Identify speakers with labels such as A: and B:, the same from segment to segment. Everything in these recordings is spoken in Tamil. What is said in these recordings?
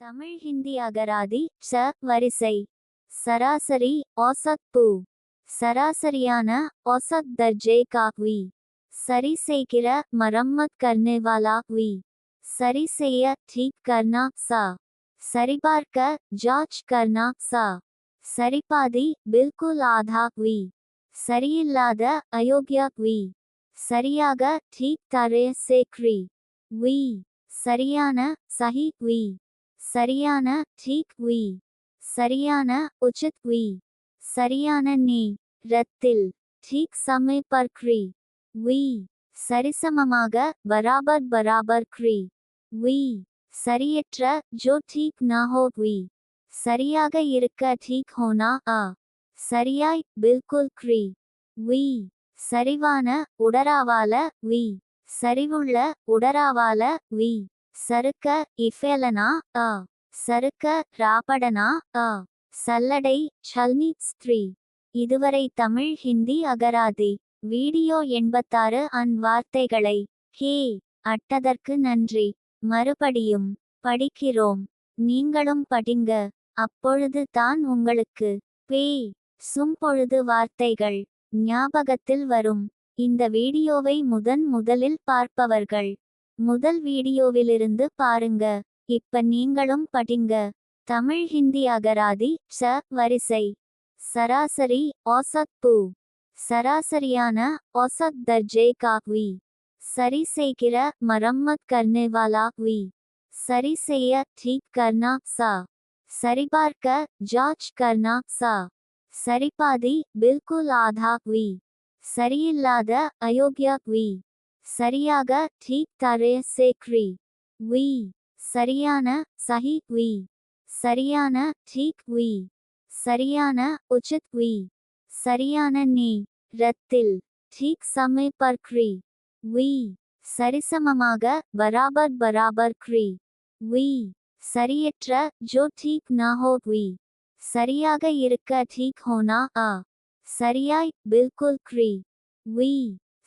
A: தமிழ் ஹிந்தி அகராதி ச வரிசை சராசரி औसत பூ சராசரியான औसत दर्जे का வி சரி செய்கிற மரம்மத் करने वाला வி சரி செய்ய ठीक करना சா சரிபார்க்க जांच करना சா சரிபாதி பில்குல் ஆதா வி சரியில்லாத அயோக்கிய வி சரியாக ठीक तरह से क्री வி சரியான சஹி வி சரியான ठीक வி சரியான உச்சித் வி சரியான நீ ரத்தில் ठीक समय पर क्री வி சரிசமமாக बराबर बराबर क्री வி சரியற்ற जो ठीक ना हो வி சரியாக இருக்க ठीक होना ஆ சரியாய் பில்குல் क्री வி சரிவான உடராவால வி சரிவுள்ள உடராவால வி சறுக்க இஃபேலனா? அ. சறுக்க ராபடனா? அ. சல்லடை சல்னி ஸ்திரீ. இதுவரை தமிழ் ஹிந்தி அகராதி. வீடியோ எண்பத்தாறு அன் வார்த்தைகளை. ஹே. அட்டதற்கு நன்றி. மறுபடியும் படிக்கிறோம். நீங்களும் படிங்க. அப்பொழுது தான் உங்களுக்கு பேய் சும்பொழுது வார்த்தைகள் ஞாபகத்தில் வரும். இந்த வீடியோவை முதன் முதலில் பார்ப்பவர்கள் முதல் வீடியோவிலிருந்து பாருங்க. இப்ப நீங்களும் படிங்க. தமிழ் ஹிந்தி அகராதி ச வரிசை. சராசரி ஓசத் பூ. சராசரியான ஓசத் தர்ஜே காக்வி சரி செய்கிற மரம்மத் கர்னே வாலா சரி செய்ய ட்ரீட் கர்னா சா. சரிபார்க்க ஜார்ஜ் கர்னா சா. சரிபாதி பில்குல் ஆதா வி. சரியில்லாத அயோக்யா வி. சரியாக ठीक तरह से क्री வி சரியான சஹி வி சரியான ठीक வி சரியான உச்சித் வி சரியான நீ ரத்தில் ठीक समय पर क्री வி சரிசமமாக बराबर बराबर क्री வி சரியற்ற जो ठीक ना हो வி சரியாக இருக்க ठीक होना ஆ சரியாய் பில்குல் क्री வி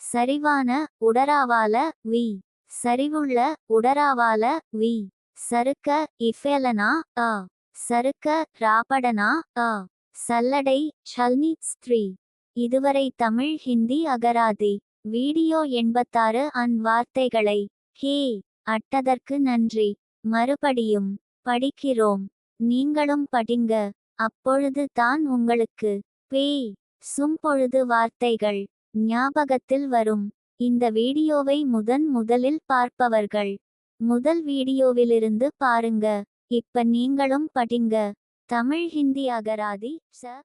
A: சரிவான உடராவால வி. சரிவுள்ள உடராவால வி. சறுக்க இஃபேலனா அ. சறுக்க ராபடனா அ. சல்லடை சல்னி ஸ்திரீ. இதுவரை தமிழ் ஹிந்தி அகராதி. வீடியோ எண்பத்தாறு அன் வார்த்தைகளை. ஹே. அட்டதற்கு நன்றி. மறுபடியும் படிக்கிறோம். நீங்களும் படிங்க. அப்பொழுது தான் உங்களுக்கு. பேய் சும்பொழுது வார்த்தைகள். ஞாபகத்தில் வரும். இந்த வீடியோவை முதன் முதலில் பார்ப்பவர்கள். முதல் வீடியோவிலிருந்து பாருங்க. இப்ப நீங்களும் படிங்க. தமிழ் ஹிந்தி அகராதி ச